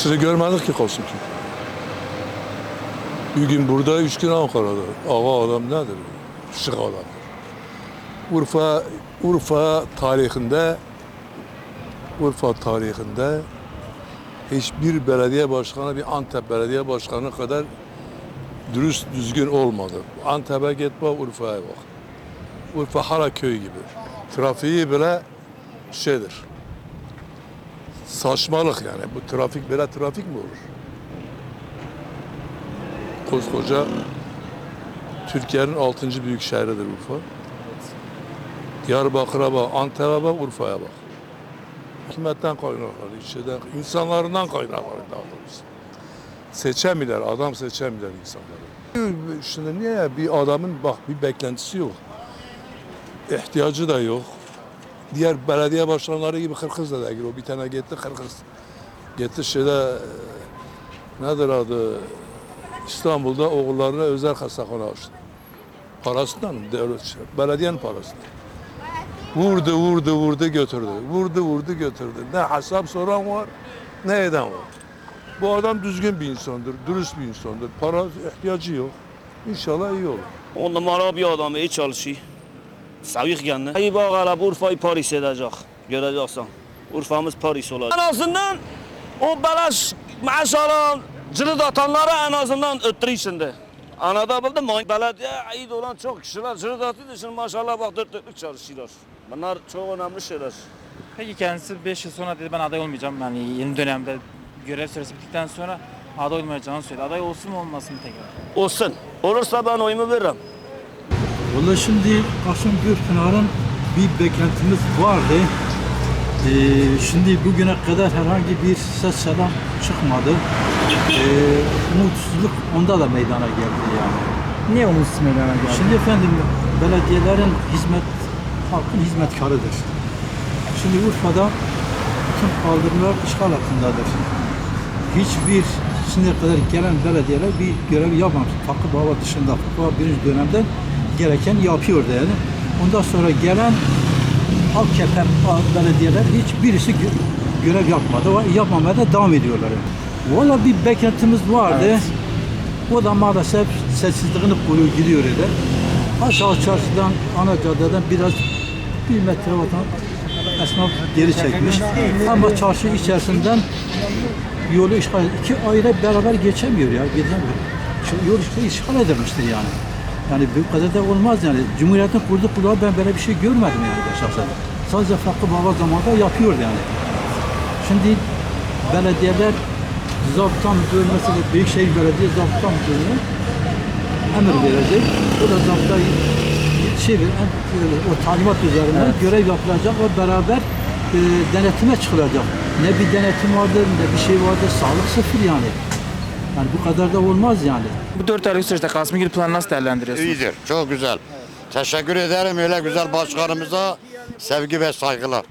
Hepsini görmedik ki kalsın ki. Bir gün burada, üç gün Ankara'da. Ağa adam nedir? Şık adamdır. Urfa, Urfa tarihinde Urfa tarihinde hiçbir belediye başkanı bir Antep belediye başkanı kadar dürüst düzgün olmadı. Antep'e git bak, Urfa'ya bak. Urfa hala köy gibi. Trafiği bile şeydir. Saçmalık yani. Bu trafik böyle trafik mi olur? Koskoca Türkiye'nin 6. büyük şehridir Urfa. Diyarbakır'a bak, Antep'e bak, Urfa'ya bak. Hükümetten kaynakları, içeriden, insanlarından kaynakları daha doğrusu. Seçemiyorlar, adam seçemiyorlar insanları. Şimdi niye bir adamın bak bir beklentisi yok. İhtiyacı da yok. Diğer belediye başkanları gibi Kırkız da değil. O bir tane gitti Kırkız. Gitti şeyde e, nedir adı İstanbul'da oğullarına özel hastahane açtı. Parasından devlet, belediyenin parasından. Vurdu, vurdu, vurdu götürdü. Vurdu, vurdu götürdü. Ne hesap soran var, ne eden var. Bu adam düzgün bir insandır, dürüst bir insandır. Para ihtiyacı yok. İnşallah iyi olur. On numara bir adam iyi çalışıyor. Sevik kendini. İyi bak hele Urfa'yı Paris edecek. Göreceksin. Urfa'mız Paris olacak. En azından o beleş maaş alan cırıt atanlara en azından öttürü içinde. Anlatabildim mi? Belediye iyi olan çok kişiler cırıt atıyor. Şimdi maşallah bak dört dörtlük çalışıyorlar. Bunlar çok önemli şeyler. Peki kendisi 5 yıl sonra dedi ben aday olmayacağım. Yani yeni dönemde görev süresi bittikten sonra aday olmayacağını söyledi. Aday olsun mu olmasın mı tekrar? Olsun. Olursa ben oyumu veririm. Valla şimdi Kasım Gürpınar'ın bir beklentimiz vardı. Ee, şimdi bugüne kadar herhangi bir ses selam çıkmadı. Ee, umutsuzluk onda da meydana geldi yani. Niye umutsuz meydana geldi? Şimdi efendim belediyelerin hizmet, halkın hizmetkarıdır. Şimdi Urfa'da bütün kaldırımlar işgal altındadır. Hiçbir şimdiye kadar gelen belediyeler bir görev yapmamış. Fakı Baba dışında Fakı Baba birinci dönemde gereken yapıyordu yani. Ondan sonra gelen AKP belediyeler hiçbirisi gö- görev yapmadı. ve Yapmamaya da devam ediyorlar. Yani. Valla bir beklentimiz vardı. O da maalesef sessizliğini koruyor gidiyor öyle. Aşağı çarşıdan, ana caddeden biraz bir metre vatan esnaf geri çekmiş. Ama çarşı içerisinden yolu işgal iki ayrı beraber geçemiyor ya. Geçemiyor. Şu Yol işte işgal edilmiştir yani. Yani kadar da olmaz yani. Cumhuriyetin kurduğu kulağı ben böyle bir şey görmedim yani ben şahsen. Sadece Fakı Baba zamanında yapıyordu yani. Şimdi belediyeler zaptan mesela Büyükşehir Belediye zaptan müdürüne emir verecek. O da zapta şey ver- o talimat üzerinden görev yapılacak ve beraber e, denetime çıkılacak. Ne bir denetim vardır ne bir şey vardır. Sağlık sıfır yani. Yani bu kadar da olmaz yani. Bu 4 aylık süreçte Kasımgil planı nasıl değerlendiriyorsunuz? İyidir, çok güzel. Teşekkür ederim öyle güzel başkanımıza sevgi ve saygılar.